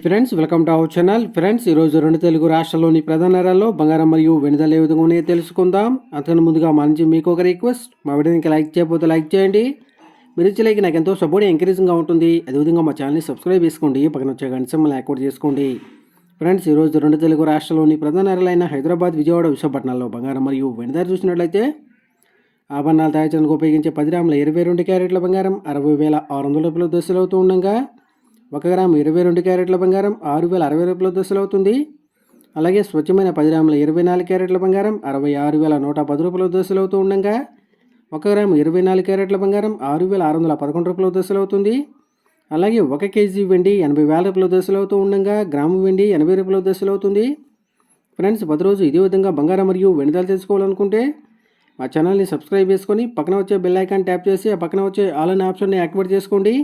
Friends welcome to our channel. Friends ఈరోజు రెండు తెలుగు రాష్ట్రాల్లోని ప్రధాన నగరాల్లో బంగారం మరియు వెనుదల ఏ విధంగా ఉన్నాయో తెలుసుకుందాం. అంతకన్నా ముందుగా మా నుంచి మీకు ఒక రిక్వెస్ట్ మా వీడియోకి లైక్ చేయకపోతే లైక్ చేయండి. మీరు ఇచ్చే లైక్ నాకు ఎంతో సపోర్ట్ ఎంకరేజింగ్గా ఉంటుంది. అదేవిధంగా మా ఛానల్ని సబ్స్క్రైబ్ చేసుకోండి. పక్కన వచ్చే గంట ఏర్పాటు యాక్టివేట్ చేసుకోండి. ఫ్రెండ్స్ ఈరోజు రెండు తెలుగు రాష్ట్రాల్లోని ప్రధాన నగరాలైన హైదరాబాద్ విజయవాడ విశాఖపట్నాల్లో బంగారం మరియు వెనుదల చూసినట్లయితే ఆభరణాలు తయారు చేయడానికి ఉపయోగించే పది గ్రాముల ఇరవై రెండు క్యారెట్ల బంగారం అరవై వేల ఆరు వందల రూపాయల దశలు అవుతూ ఉండగా ఒక గ్రాము ఇరవై రెండు క్యారెట్ల బంగారం ఆరు వేల అరవై రూపాయల దశలు అవుతుంది. అలాగే స్వచ్ఛమైన పది గ్రాముల ఇరవై నాలుగు క్యారెట్ల బంగారం అరవై ఆరు వేల నూట పది రూపాయల దశలు అవుతూ ఉండగా ఒక గ్రాము ఇరవై నాలుగు క్యారెట్ల బంగారం ఆరు వేల ఆరు వందల పదకొండు రూపాయల దశలు అవుతుంది. అలాగే ఒక కేజీ వెండి ఎనభై వేల రూపాయల దశలు అవుతూ ఉండగా గ్రాము వెండి ఎనభై రూపాయల దశలు అవుతుంది. ఫ్రెండ్స్ రోజు ఇదే విధంగా బంగారం మరియు వెనుదలు తెలుసుకోవాలనుకుంటే మా ఛానల్ని సబ్స్క్రైబ్ చేసుకొని పక్కన వచ్చే బెల్ ఐకాన్ ట్యాప్ చేసి ఆ పక్కన వచ్చే ఆల్ అనే ఆప్షన్ని యాక్టివేట్ చేసుకోండి.